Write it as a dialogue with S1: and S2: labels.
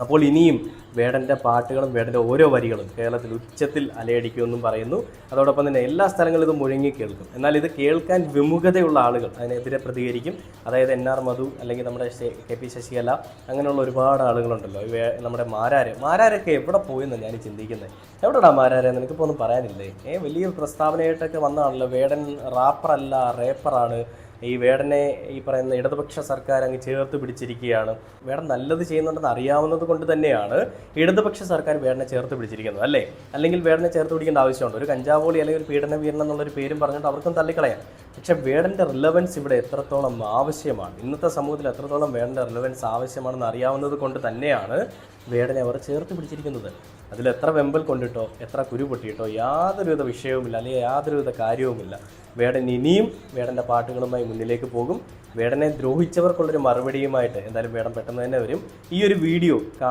S1: അപ്പോൾ ഇനിയും വേടന്റെ പാട്ടുകളും വേടന്റെ ഓരോ വരികളും കേരളത്തിൽ ഉച്ചത്തിൽ അലയടിക്കുമെന്നും പറയുന്നു. അതോടൊപ്പം തന്നെ എല്ലാ സ്ഥലങ്ങളിലും ഇത് മുഴങ്ങി കേൾക്കും. എന്നാൽ ഇത് കേൾക്കാൻ വിമുഖതയുള്ള ആളുകൾ അതിനെതിരെ പ്രതികരിക്കും. അതായത് എൻ ആർ മധു അല്ലെങ്കിൽ നമ്മുടെ കെ പി ശശികല അങ്ങനെയുള്ള ഒരുപാട് ആളുകളുണ്ടല്ലോ. നമ്മുടെ മാരാര്. മാരാരൊക്കെ എവിടെ പോയെന്ന് ഞാൻ ചിന്തിക്കുന്നത് എവിടെടാ മാരാരെ? നിനക്കിപ്പോൾ ഒന്നും പറയാനില്ലേ? ഏ വലിയ പ്രസ്താവനയായിട്ടൊക്കെ വന്നതാണല്ലോ. വേടൻ റാപ്പറല്ല റേപ്പറാണ് ഈ വേടനെ ഈ പറയുന്ന ഇടതുപക്ഷ സർക്കാർ അങ്ങ് ചേർത്ത് പിടിച്ചിരിക്കുകയാണ്. വേടൻ നല്ലത് ചെയ്യുന്നുണ്ടെന്ന് അറിയാവുന്നത് കൊണ്ട് തന്നെയാണ് ഇടതുപക്ഷ സർക്കാർ വേടനെ ചേർത്ത് പിടിച്ചിരിക്കുന്നത് അല്ലേ? അല്ലെങ്കിൽ വേടനെ ചേർത്ത് പിടിക്കേണ്ട ആവശ്യമുണ്ട്. ഒരു കഞ്ചാവോളി അല്ലെങ്കിൽ ഒരു പീഡന വീരണം എന്നുള്ളൊരു പേരും പറഞ്ഞിട്ട് അവർക്കും തള്ളിക്കളയാം. പക്ഷേ വേടന്റെ റിലവൻസ് ഇവിടെ എത്രത്തോളം ആവശ്യമാണ്? ഇന്നത്തെ സമൂഹത്തിൽ എത്രത്തോളം വേടന്റെ റിലവൻസ് ആവശ്യമാണെന്ന് അറിയാവുന്നത് കൊണ്ട് തന്നെയാണ് വേടനെ അവർ ചേർത്ത് പിടിച്ചിരിക്കുന്നത്. അതിൽ എത്ര വെമ്പൽ കൊണ്ടിട്ടോ എത്ര കുരു പൊട്ടിയിട്ടോ യാതൊരുവിധ വിഷയവുമില്ല അല്ലെങ്കിൽ യാതൊരുവിധ കാര്യവുമില്ല. വേടൻ ഇനിയും വേടന്റെ പാട്ടുകളുമായി മുന്നിലേക്ക് പോകും. വേടനെ ദ്രോഹിച്ചവർക്കുള്ളൊരു മറുപടിയുമായിട്ട് എന്തായാലും വേടൻ പെട്ടെന്ന് തന്നെ വരും. ഈ ഒരു വീഡിയോ കാണാൻ